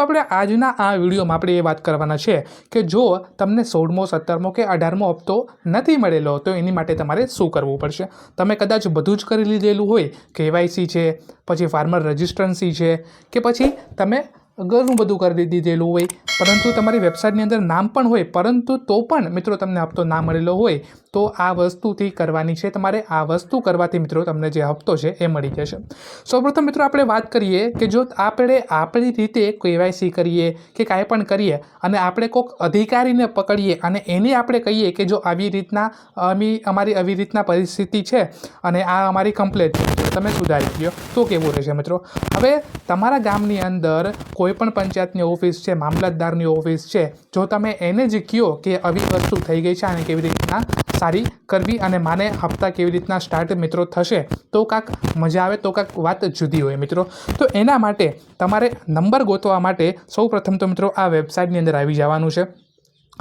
તો આપણે આજના આ વિડીયોમાં આપણે એ વાત કરવાના છે કે જો તમને સોળમો, સત્તરમો કે અઢારમો હપ્તો નથી મળેલો, તો એની માટે તમારે શું કરવું પડશે? તમે કદાચ બધું જ કરી લીધેલું હોય, કેવાયસી છે, પછી ફાર્મર રજિસ્ટ્રન્સી છે, કે પછી તમે ઘણું બધું કરી દીધેલું હોય. પરંતુ તમારી વેબસાઇટની અંદર નામ પણ હોય, પરંતુ તો પણ મિત્રો તમને હપ્તો ના મળેલો હોય, તો આ વસ્તુથી કરવાની છે. તમારે આ વસ્તુ કરવાથી મિત્રો તમને જે હપ્તો છે એ મળી જશે. સૌપ્રથમ મિત્રો આપણે વાત કરીએ કે જો આપણે આપણી રીતે કેવાયસી કરીએ કે કાંઈ પણ કરીએ અને આપણે કોઈક અધિકારીને પકડીએ અને એને આપણે કહીએ કે જો આવી રીતના અમી, અમારી આવી રીતના પરિસ્થિતિ છે અને આ અમારી કમ્પ્લેટ છે તમે સુધારી દો તો કેવું રહેશે મિત્રો? હવે તમારા ગામની અંદર કોઈ પણ પંચાયતની ઓફિસ છે, મામલતદારની ઓફિસ છે, જો તમે એને જ કહો કે આવી વસ્તુ થઈ ગઈ છે અને કેવી રીતના સારી કરવી અને માને હપ્તા કેવી રીતના સ્ટાર્ટ મિત્રો થશે, તો કાંક મજા આવે, તો કાંક વાત જુદી હોય મિત્રો. તો એના માટે તમારે નંબર ગોતવા માટે સૌ પ્રથમ તો મિત્રો આ વેબસાઇટની અંદર આવી જવાનું છે.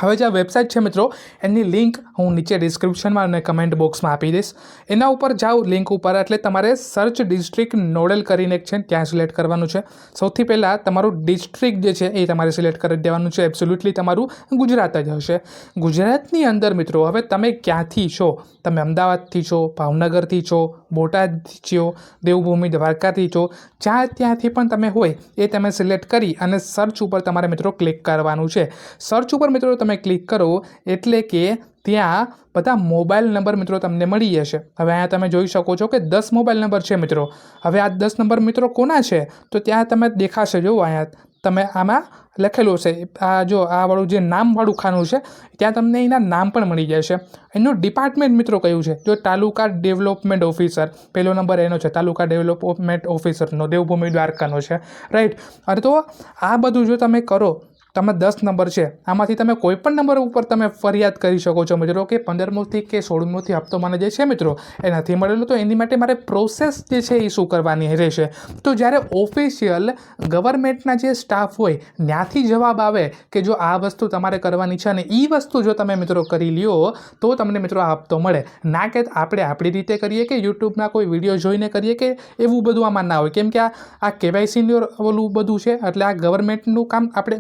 હવે જે આ વેબસાઇટ છે મિત્રો, એની લિંક હું નીચે ડિસ્ક્રિપ્શનમાં અને કમેન્ટ બોક્સમાં આપી દઈશ. એના ઉપર જાઓ લિંક ઉપર, એટલે તમારે સર્ચ ડિસ્ટ્રિક્ટ નોડલ કરીને એક છે, ત્યાં સિલેક્ટ કરવાનું છે. સૌથી પહેલાં તમારું ડિસ્ટ્રિક્ટ જે છે, એ તમારે સિલેક્ટ કરી દેવાનું છે. એબ્સોલ્યુટલી તમારું ગુજરાત જ હશે. ગુજરાતની અંદર મિત્રો, હવે તમે ક્યાંથી છો? તમે અમદાવાદથી છો, ભાવનગરથી છો, બોટાદથી છો, દેવભૂમિ, દ્વારકાથી છો? જ્યાં ત્યાંથી પણ તમે હોય, એ તમે સિલેક્ટ કરી અને સર્ચ ઉપર તમારે મિત્રો ક્લિક કરવાનું છે. સર્ચ ઉપર મિત્રો તમે ક્લિક કરો એટલે કે ત્યાં બધા મોબાઈલ નંબર મિત્રો તમને મળી જશે. હવે અહીંયા તમે જોઈ શકો છો કે દસ મોબાઈલ નંબર છે મિત્રો. હવે આ દસ નંબર મિત્રો કોના છે? તો ત્યાં તમે દેખાશે જો અહીંયા તમે આમાં લખેલું છે આ જો આ વાળું જે નામવાળું ખાનું છે, ત્યાં તમને એના નામ પણ મળી જશે. એનું ડિપાર્ટમેન્ટ મિત્રો કયું છે? જો તાલુકા ડેવલપમેન્ટ ઓફિસર પહેલો નંબર એનો છે, તાલુકા ડેવલપમેન્ટ ઓફિસરનો, દેવભૂમિ દ્વારકાનો છે. રાઈટ. અને તો આ બધું જો તમે કરો તમે દસ નંબર છે. આમાંથી તમે કોઈ પણ નંબર ઉપર તમે ફરિયાદ કરી શકો છો મિત્રો કે પંદરમોથી કે સોળમોથી હપ્તો મને જે છે મિત્રો એ નથી મળેલો, તો એની માટે મારે પ્રોસેસ જે છે એ શું કરવાની રહેશે? તો જ્યારે ઓફિશિયલ ગવર્મેન્ટના જે સ્ટાફ હોય ત્યાંથી જવાબ આવે કે જો આ વસ્તુ તમારે કરવાની છે અને એ વસ્તુ જો તમે મિત્રો કરી લ્યો, તો તમને મિત્રો આ હપ્તો મળે. ના કે આપણે આપણી રીતે કરીએ કે યુટ્યુબના કોઈ વીડિયો જોઈને કરીએ કે એવું બધું આમાં ના હોય. કેમ કે આ આ કેવાયસીનું ઓલું બધું છે, એટલે આ ગવર્મેન્ટનું કામ આપણે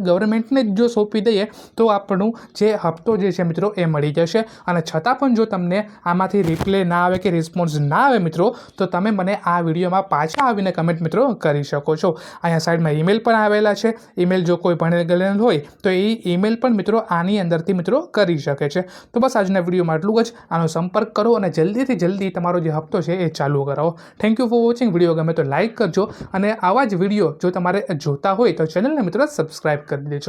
ગવર્મેન્ટને જ સોંપી દઈએ, તો આપણું જે હપ્તો જે છે મિત્રો, એ મળી જશે. અને છતાં પણ જો તમને આમાંથી રિપ્લે ના આવે કે રિસ્પોન્સ ના આવે મિત્રો, તો તમે મને આ વિડીયોમાં પાછા આવીને કમેન્ટ મિત્રો કરી શકો છો. અહીંયા સાઈડમાં ઈમેલ પણ આવેલા છે. ઈમેલ જો કોઈ ભણેલ ગણેલ હોય, તો એ ઈમેલ પણ મિત્રો આની અંદરથી મિત્રો કરી શકે છે. તો બસ આજના વિડીયોમાં આટલું જ. આનો સંપર્ક કરો અને જલ્દીથી જલ્દી તમારો જે હપ્તો છે એ ચાલુ કરાવો thank you for watching video ગમે તો લાઇક કરજો. અને આવા જ વીડિયો જો તમારે જોતા હોય, તો ચેનલને મિત્રો સબસ્ક્રાઈબ કરી દેજો.